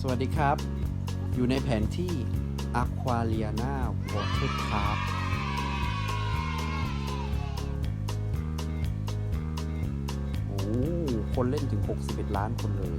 สวัสดีครับ อยู่ในแผนที่ Aquariana Water Park โอ้คนเล่นถึง 61 ล้านคนเลย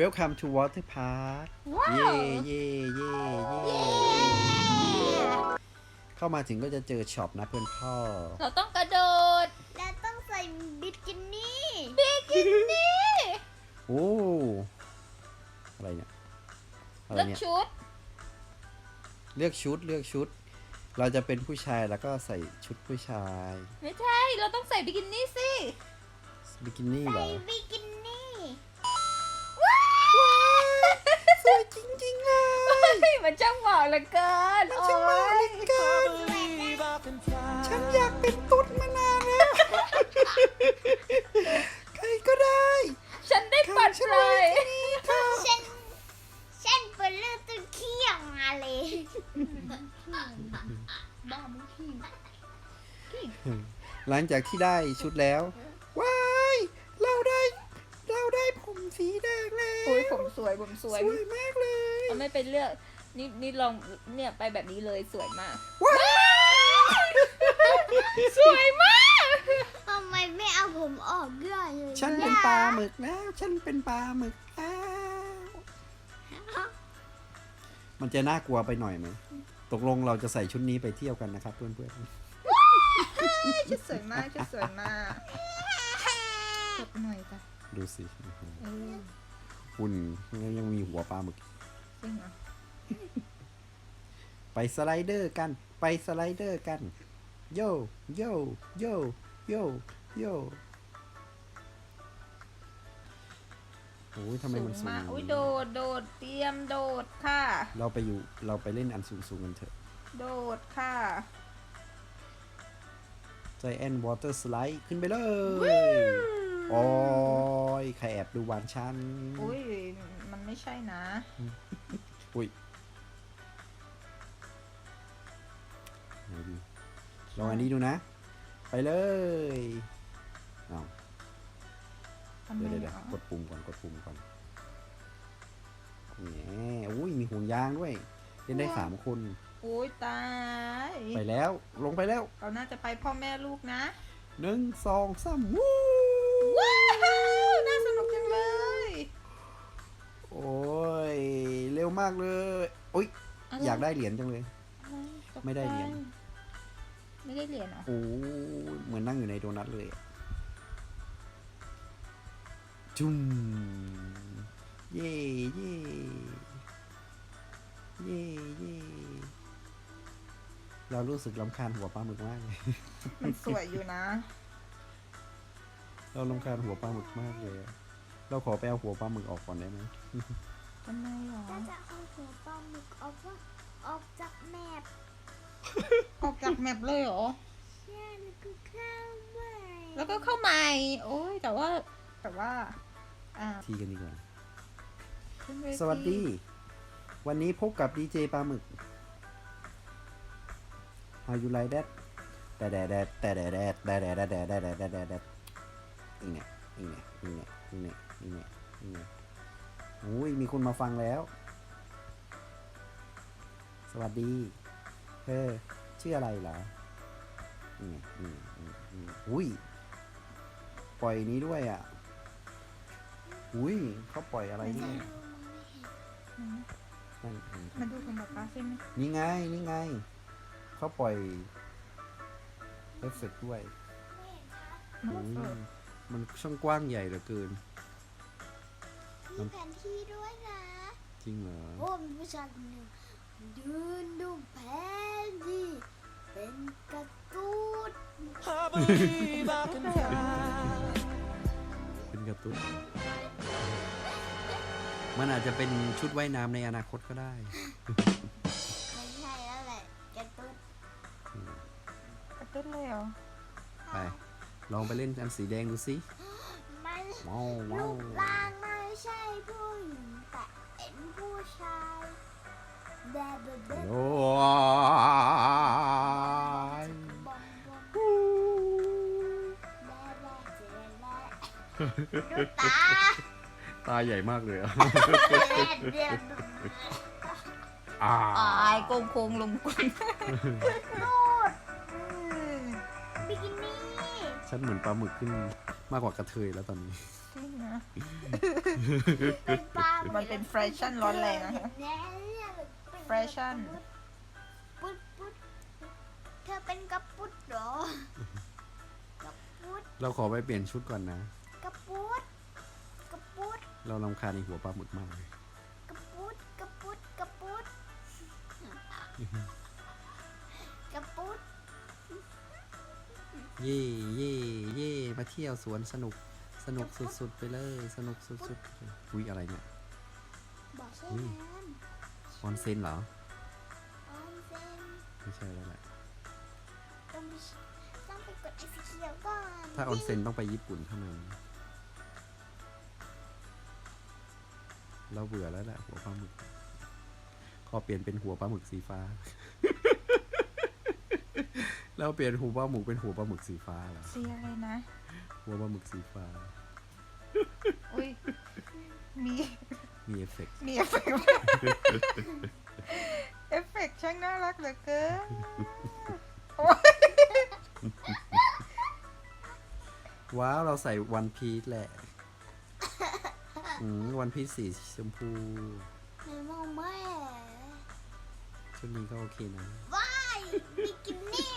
Welcome to Water Park ว้าเย่วเย่เย่เย่เข้ามาถึงก็จะเจอช็อปนะเพื่อนพ่อ เราต้องกระ กินี่โอ้อะไรเนี่ยอะไรเลือกเนี่ยชุด เลือกชุดเลือกชุด เราจะเป็นผู้ชายแล้วก็ใส่ชุดผู้ชายไม่ใช่ เราต้องใส่บิกินี่สิ บิกินี่เหรใส่อบิกินี่สวยจริงๆเลยมันช่างเหมาะเหลือเกินมันช่างเหมาะเหลือเกินฉันอยากเป็นตุ๊ดมานานแล้วใคร ก็ได้ฉันได้ปัดเลย ฉันฉันเป็นเรื่องตัวเขี้ยวมาเลยบ้ามึงขี้หลังจากที่ได้ชุดแล้ว ว้ายเราได้ เราได้ผมสีแดงแล้วโอ้ยผมสวยผมสวยสวยมากเลยเอาไม่เป็นเลือกนี่นี่ลองเนี่ยไปแบบนี้เลยสวยมาก ว้าย สวยมากทำไมไม่เอาผมออกด้วยเลยฉันเป็นปลาหมึกแล้ว ฉันเป็นปลาหมึกแล้วมันจะน่ากลัวไปหน่อยไหมตกลงเราจะใส่ชุดนี้ไปเที่ยวกันนะครับเพื่อนชุดสวยมากชุดสวยมากกดหน่อยจ้ะๆดูสิเออหุ่นยังมีหัวปลาหมึกจริงเหรอไปสไลเดอร์กัน ไปสไลเดอร์กัน โย โย โย โยโยโอ้ยทำไมมันสูงมากอย่างอุ้ยนี้โดดโดดเตรียมโดดค่ะ เราไปอยู่เราไปเล่นอันสูงๆกันเถอะ โดดค่ะใจแอนวอเตอร์สไลด์ขึ้นไปเลยโอ้ยใครแอบดูวานชันอุ้ยมันไม่ใช่นะ อุ้ยไหนดีลองอันนี้ดูนะ ไปเลยเอาทำไมเดี๋ยวเดี๋ยวหรเดี๋ยวอกดปุ่มก่อนกดปุ่มก่อนแหมอุ้ยมีห่วงยางด้วยเล่นได้สามคนอุ้ยตาย ไปแล้วลงไปแล้ว เราน่าจะไปพ่อแม่ลูกนะหนึ่งสองสามวู้ว้าวน่าสนุกจังเลย โอ้ยเร็วมากเลยอุ้ยะรอยากได้เหรียญจังเลยอะไรตกไม่ได้เหรียญใจ ไม่ได้เหรียญเหรอ โอ้ยเหมือนนั่งอยู่ในโดนัทเลยอะจุ้มเย่เย่เย่เย่เรารู้สึกลำคาญหัวปลาหมึกมากเลย มันสวยอยู่นะ เราลำคาญหัวปลาหมึกมากเลยอะเราขอไปเอาหัวปลาหมึกออกก่อนได้ไหมทำไมหรอ ถ้าจะเอาหัวปลาหมึกออกว่าออกจากแมปออกจาก แมปเลยเหรอ ใช่แล้วก็เข้าใหม่แล้วก็เข้าใหม่ โอ้ยแต่ว่าแต่ว่า อ่าทีกันดีกว่า ขึ้นเทีสวัสดี วันนี้พบกับดีเจปลาหมึก How you like that แต่แดดแดดแต่แดดแดดแต่แดดแดดแต่แดดแดดแต่แดดแดดอีเนี่ยอีเนี่ยอีเนี่ยอีเนี่ยอีเนี่ยอีเนี่ยอุ้ยมีคนมาฟังแล้ว สวัสดีเธอ ชื่ออะไรเหรออีเนี่ยอีเนี่ยอีเนี่ยอีเนี่ยอุ้ย ปล่อยนี้ด้วยอะ อุ้ยเขาปล่อยอะไรเนี่ยนั่นอืมมาดูของป๊าป๊าใช่ไหมนี่ไง นี่ไง เขาปล่อยเอฟเฟกต์ด้วยน้อโอ้งยเฟิร์นมันช่างกว้างใหญ่เหลือเกิน มีแผนที่ด้วยนะ จริงเหรอ โอ้มีผู้ชายคนหนึ่งยืนดูแผนที่ เป็นการ์ตูนเป็นการ์ตูนมันอาจจะเป็นชุดว่ายน้ำในอนาคตก็ได้ ไม่ใช่แล้วแหละการ์ตูนกระตุ้นเลยเหรอไป ลองไปเล่นอันสีแดงดูสิมันว้าวว้ารูวปร่างไม่ใช่ผู้หญิงแต่เป็นผู้ชายแบบแบบแบบโอ้ ดูตาตาใหญ่มากเลยอะเดียวอ่าอายโกงโคงลงกุนนูดบิกินี่ฉันเหมือนปลาหมึกขึ้นมากกว่ากระเทยแล้วตอนนี้จริงนะเป็นปลามันเป็นแฟชั่นร้อนแรงนะคะแน่เนี่ยเป็นแฟชั่น ปุ๊ดปุ๊ดเธอเป็นกระปุดเหรอ กระปุด เราขอไปเปลี่ยนชุดก่อนนะ กระปุดกระปุด เราลำคาญในหัวปลาหมึกมากเลยกระปุดกระปุดกระปุดกระปุดเย่เย่เย่มาเที่ยวสวนสนุกสนุกสุดๆไปเลย สนุกสุดๆอุ้ยอะไรเนี่ยบอกใช่อุ้ยน้ออนเซ็นเหรอำออนเซนไม่ใช่แล้วแหละต้องไปต้องไปกดไอซีเขียวก่อนถ้าออนเซ็นต้องไปญี่ปุ่นเท่านั้น เราเบื่อแล้วแหละหัวปลาหมึก ขอเปลี่ยนเป็นหัวปลาหมึกสีฟ้า เราเปลี่ยนหัวปลาหมึกเป็นหัวปลาหมึกสีฟ้าเหรอสีอะไรนะ หัวปลาหมึกสีฟ้า อุ้ย มี มีเอฟเฟกต์มีเอฟเฟกต์เอฟเฟกต์ช่างน่ารักเหลือเกินโอ๊ยว้าว เราใส่วันพีซแหละ อืมวันพีซสีชมพูในมองแม่ชุดนี้ก็โอเคนะ ว้ายบิกินี่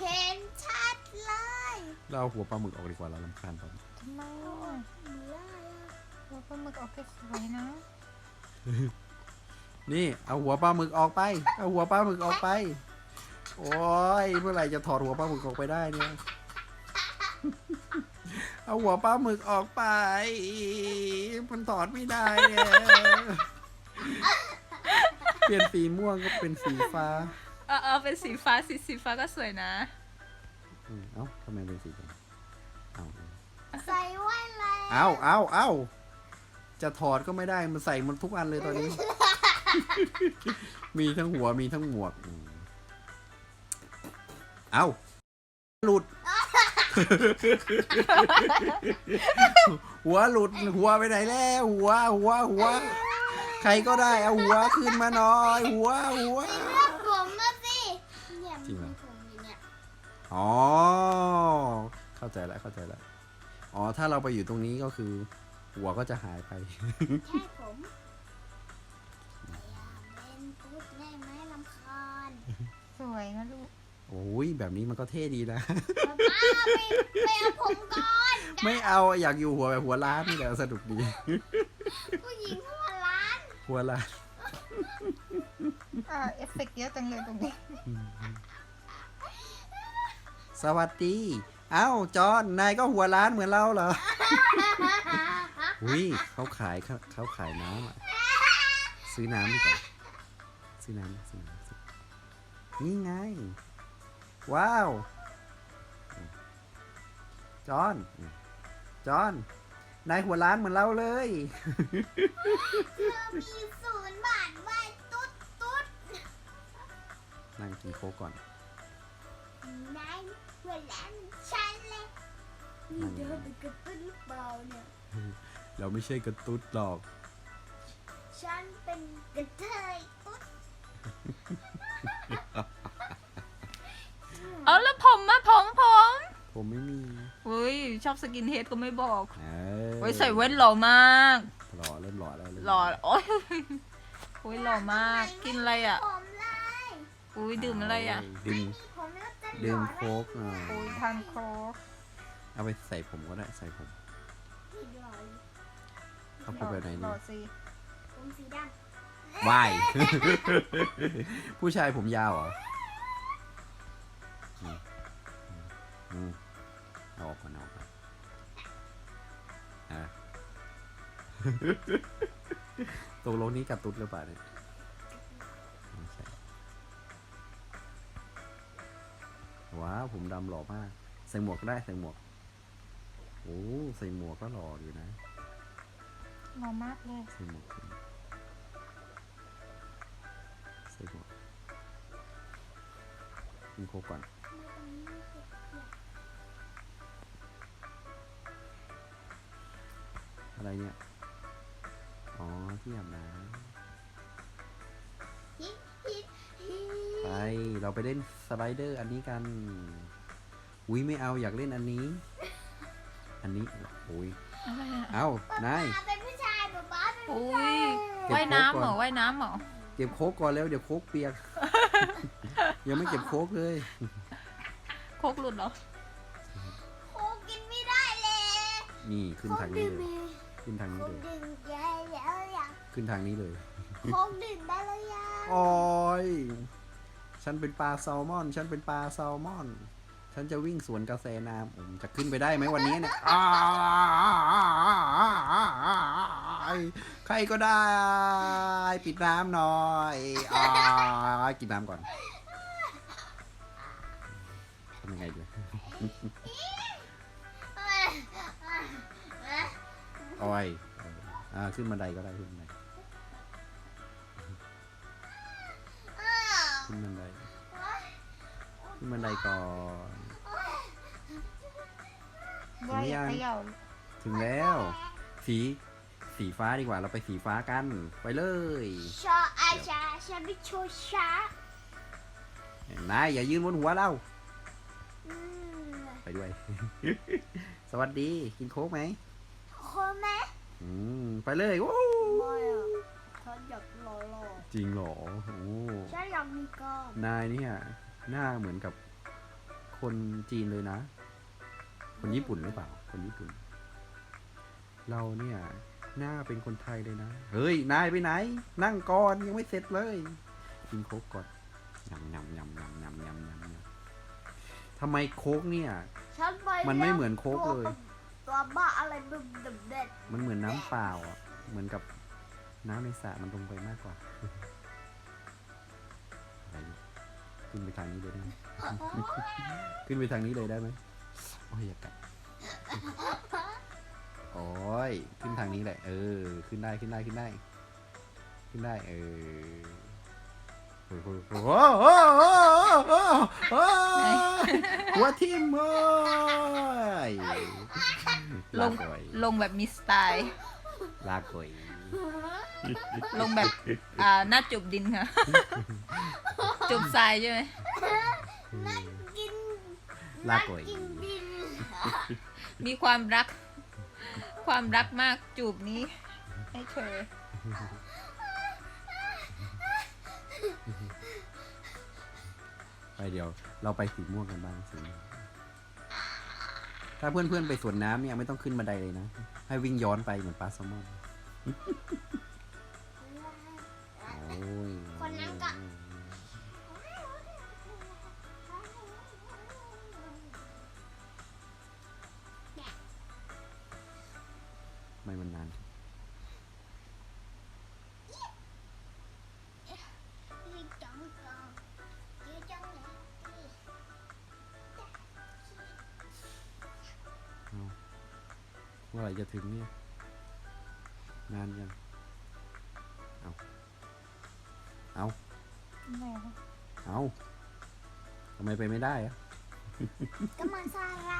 เห็นชัดเลยเราเอาหัวปลาหมึกออกดีกว่าเราลำคาญปลาหมึกทำไมโอ้อะยเหนื่อยอะหัวปลาหมึกออกสวยๆนะ นี่ เอาหัวปลาหมึกออกไป เอาหัวปลาหมึกออกไป โอ้ยเมื่อไหร่จะถอดหัวปลาหมึกออกไปได้เนี่ย เอาหัวปลาหมึกออกไป มันถอดไม่ได้เนี่ยเปลี่ยนสีม่วงก็เป็นสีฟ้า เออเออเป็นสีฟ้าสีสีฟ้าก็สวยนะ อืมเอ้าทำไมเป็นสีแดงเอาใส่ไว้แล้วเอาเอาเอาจะถอดก็ไม่ได้ มันใส่มันทุกอันเลยตอนนี้ มีทั้งหัวมีทั้งหมวกอืมเอาหลุด หัวหลุดหัวไปไหนแล้วหัวหัวหัว ใครก็ได้เอาหัวขึ้นมาหน่อย หัวหัวเลือกผมมาสิเนี่ยจริงเหรอมีผมอยู่เนี่ยอ๋อ เข้าใจแล้วเข้าใจแล้วอ๋อ ถ้าเราไปอยู่ตรงนี้ก็คือ หัวก็จะหายไป แค่ผมพยายามเป็นตุ๊ดได้ไหมลำคาญสวยนะลูก โอ้ยแบบนี้มันก็เท่ดีนะป้าไปไปเอาผมก่อนไม่เอาอยากอยู่หัวแบบหัวล้านนี่แหละสนุกดี ผู้หญิงหัวล้านหัวล้านอ่าเอฟเฟกต์เยอะจังเลยตรงนี้ สวัสดี เอ้าจอนนายก็หัวล้านเหมือนเราเหรออุ้ยเขาขายเขาเขาขายน้ำอะซื้อน้ำดีกว่าซื้อน้ำซื้อน้ำซื้อนี่ไง ว้าว จอน จอน นายหัวล้านเหมือนเราเลย เธอมีศูนย์บาทไว้ตุ๊ดตุ๊ดนั่งกินโค้กก่อน นายหัวล้านฉันเลยนี่เธอเป็นกระตุ้นหรือเปล่าเนี่ย เราไม่ใช่กระตุ้ดหรอก ฉันเป็นกระเทยตุ๊ด เอาแล้วผมมาผมผมผมไม่มีอุ้ยชอบสกินเฮดก็ไม่บอกเอโอ้ยใส่แว่นหล่อมากหล่อเริ่มหล่อแล้วเริ่มหล่อโอ้ยโอ้ยหล่อมากกินอะไรอะผมเลยอุ้ยดื่มอะไรอะดื่มผมแล้วจะหดื่ล่มอโค้กอะอุ้ยทานโค้กเอาไปใส่ผมก็ได้ใส่ผมได้หล่อเลยเอาผมแบบไหนหล่ดีอสิผมสีดวายผู้ชายผมยาวเหรอ เอาออกก่อนเอาออกก่อนอะตกลงนี้กับตุ๊ดหรือเปล่าเนี่ยไม่ใช่ว้าวผมดำหล่อมาก ใส่หมวกก็ได้ใส่หมวก โอ้ใส่หมวกก็หล่ออยู่นะหล่อมากเลยใส่หมวกใส่หมวกใส่หมวกกินโคกก่อน อะไรเนี่ย อ๋อที่อาบน้ฮิฮิฮิำไป เราไปเล่นสไลเดอร์อันนี้กันอุ้ยไม่เอาอยากเล่นอันนี้ อันนี้อุ้ยอะไรอะเอานายป๊าเป็นผู้ชายป๊าป๊าเป็นอุ้ผู้ชายยว่ายน้ำเหรอว่ายน้ำเหรอเก็บโค้กก่อนแล้วเดี๋ยวโค้กเปียก ยังไม่เก็บโค้กเลย โคกหลุดเหรอโคกกินไม่ได้เลยนี่ขึ้นโคกทางนี้ดื่มเลยเลย ขึ้นทางโคนี้กเลยดื่มได้แล้วยังขึ้นทางนี้เลยโคกดื่มได้แล้วยังโอ้ย ฉันเป็นปลาแซลมอน ฉันเป็นปลาแซลมอน ฉันจะวิ่งสวนกระแสน้ำผมจะขึ้นไปได้ไหมวันนี้เนี่ยอ้ายใครก็ได้ ปิดน้ำหน่อยอ้ายกินน้ำก่อนทำยังไงดี โอ้ยอ่าขึ้นบันไดก็ได้ขึ้นบันไดขึ้นบันไดขึ้นบันไดก่อนว่ายยังเขย่าถึงแล้ว สีสีฟ้าดีกว่าเราไปสีฟ้ากัน ไปเลยชออาชาฉันไม่โชว์ช้านายอย่ายืนบนหัวเราอืมไปด้วย สวัสดี กินโค้กไหม โคไหมอืมไปเลยโอ้ไม่อะฉันอยากหล่อหล่อจริงเหรอโอ้ฉันอยากมีกล้ามนายเนี่ยหน้าเหมือนกับคนจีนเลยนะ คนญี่ปุ่นหรือเปล่า คนญี่ปุ่น เราเนี่ย หน้าเป็นคนไทยเลยนะ เฮ้ย นายไปไหน นั่งก่อนยังไม่เสร็จเลย กินโค้กก่อนยำยำยำยำยำยำยำยำทำไมโค้กเนี่ย ฉันไปมันไม่เหมือนโค้กเลย ตัวบ้าอะไรแบบแบบแบบมันเหมือนน้ำเปล่าอะ เหมือนกับน้ำในสระมันลงไปมากกว่า อะไรขึ้นไปทางนี้เลยได้ไหม ขึ้นไปทางนี้เลยได้ไหมโอ้ยอย่ากัดโอ้ย ขึ้นทางนี้แหละ เออ ขึ้นได้ ขึ้นได้ ขึ้นได้ ขึ้นได้ เออโอ้โหโอ้โหโอ้โหโอ้โหโอ้โหหัวทิ่มเลย ลลางก่อยลงแบบมีสไตล์ ลาก่อยลงแบบ อ่าหน้าจุบดินค่ะ จุบทรายใช่ไหมนักกินลาก่อยกินดินมีความรัก ความรักมากจูบนี้ ให้เธอไปเดี๋ยว เราไปสีม่วงกันบ้างสีม่วง ถ้าเพื่อนๆไปสวนน้ำเนี่ยไม่ต้องขึ้นบันไดเลยนะ ให้วิ่งย้อนไปเหมือนปลาแซลมอนโอ้ยคนนั้นก็ไม่มันนานนี่ จะถึงเนี่ย นานยัง เอา เอาเอาทำไมไปไม่ได้อะก็มันสาไร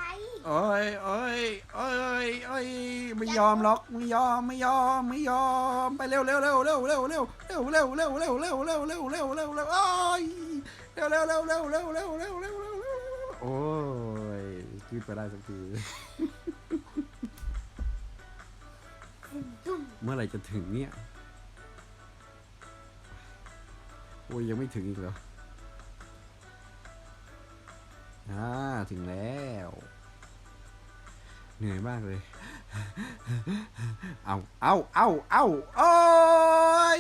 โอ้ยโอ้ยโอ้ยโอ้ยไม่ยอมหรอกไม่ยอมไม่ยอมไม่ยอมไปเร็วเร็วเร็วเร็วเร็วเร็วเร็วเร็วเร็วเร็วเร็วเร็วเร็วเร็วเร็วเร็วโอ้ยเร็วเร็วเร็วเร็วเร็วเร็วเร็วเร็วเร็วเร็วโอ้ยขึ้นไปได้สักที เมื่อไหร่จะถึงเนี่ย โอ้ยยังไม่ถึงอีกเหรออ่าถึงแล้ว เหนื่อยมากเลย เอาเอาเอาเอาโอ้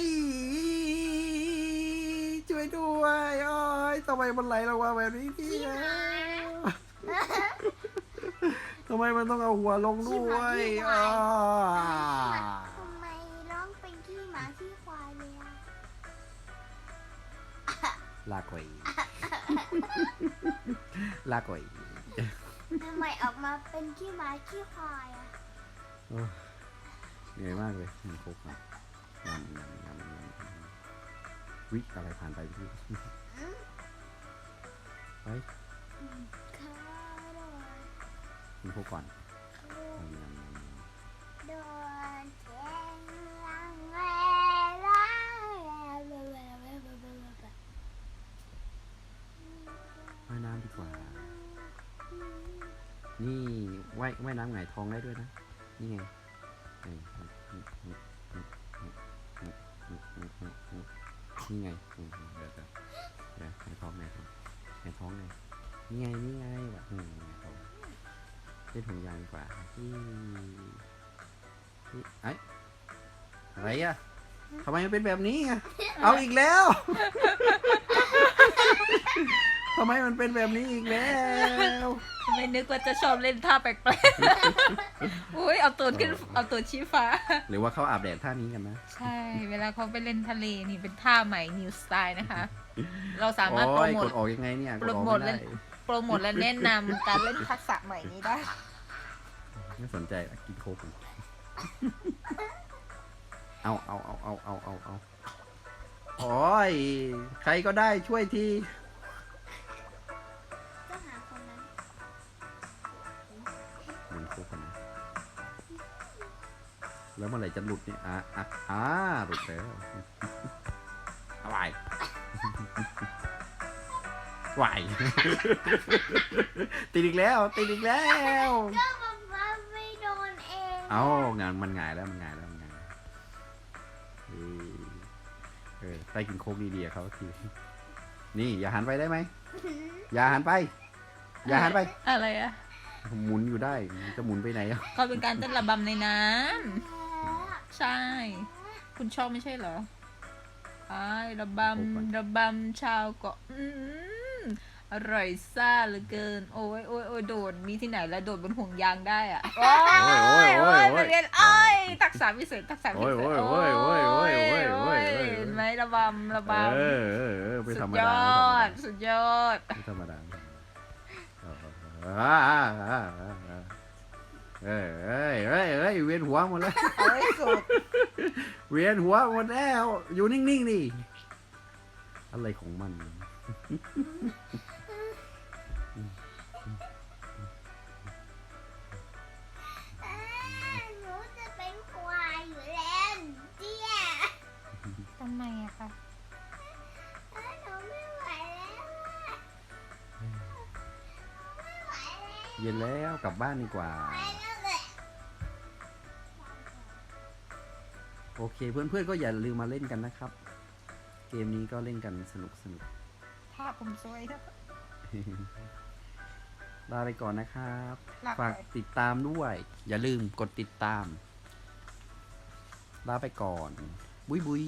ยช่วยด้วยโอ้ยทำไมมันไหลลงมาแบบนี้เนี่ยทำไมมันต้องเอาหัวลงด้วยอ่า ลากไว้ลากไว้ทำไมออกมาเป็นขี้หมาขี้ควายอะโอ้ยเหนื่อยมากเลยมันโคกครับยำยำยำยำวิอะไรผ่านไปพี่ไปข้าดอยกินโคกก่อนข้ายำยำ ว่ายน้ำดีกว่า นี่ว่ายว่ายน้ำไงทองได้ด้วยนะ นี่ไงนี่ไงเดี๋ยวเดี๋ยวไงท้องไงท้องไงท้องไงนี่ไงนี่ไงแบบไงท้องเล่นถุงยางกว่าที่ไอ้อะไรอะทำไมมันเป็นแบบนี้อะเอาอีกแล้ว ทำไมมันเป็นแบบนี้อีกแล้ว ไม่นึกว่าจะชอบเล่นท่าแปลกๆ อุ้ยเอาตัวขึ้นเอาตัวชี้ฟ้า หรือว่าเขาอาบแดดท่านี้กันนะ ใช่ เวลาเขาไปเล่นทะเลนี่เป็นท่าใหม่นิวสไตล์นะคะ เราสามารถโปรโอ้ยโมกทดออกยังไงเนี่ยกโปรดออกโมไม่ทได้เล่นโปรโมทและแนะนำการเล่นทักษะใหม่นี้ได้ไม่สนใจอะกินโค้กกันเอาเอาเอาเอาเอาเอาเอาโอ้ยใครก็ได้ช่วยที แล้วเมื่อไหร่จะหลุดเนี่ยอะอะอ่าหลุดแล้วอะไรไหวติดอีกแล้ว ติดอีกแล้วก็มันมาไม่โดนเองเอางานมันหงายแล้วมันหงายแล้วมันหงายเออเออไปกินโค้กดีๆกับเขาทีนี่อย่าหันไปได้ไหมอย่าหันไป อย่าหันไป อะไรอะหมุนอยู่ได้มันจะหมุนไปไหนอะเขาเป็นการเต้นระบำในน้ำ ใช่ คุณชอบไม่ใช่เหรอไอ้ายระบำระบำชาวเกาะอืมอร่อยซ่าเหลือเกิน โอ้ยโอ้ยโอ้ยโดด มีที่ไหนแล้วโดดบนห่วงยางได้อะโอ้ยโอ้ยโอ้ยโอ้ยโอ้ยมาเรียนโอ้ยทักษะพิเศษทักษะพิโอ้ยเศโอ้ษยโอ้ยโอ้ยโอ้ยโอ้ยโอ้ยเห็นไหมระบำระบเออเออเออำไม่สุธรดรมยดาอด สุดยอด ไม่ธรรมดาไม่ธรรมดาอ่าอ่าอ่าอ่าอ่า เอ้ยเอ้ยเอ้ยเอ้ยเวียนหัวหมดแล้ว เอาให้สุดเวียนหัวหมดแล้ว อยู่นิ่งๆดิอะไรของมันอ่าหนูจะเป็นควายอยู่แล้วเจี๊ยทำไมอะคะอ่าหนูไม่ไหวแล้วอะไม่ไหวแล้ว เย็นแล้วกลับบ้านดีกว่า ไป โอเคเพื่อนๆก็อย่าลืมมาเล่นกันนะครับ เกมนี้ก็เล่นกันสนุกสนุกภาพผมสวยนะ ลาไปก่อนนะครับ ลาไป ฝากติดตามด้วย อย่าลืมกดติดตาม ลาไปก่อน บุยบุย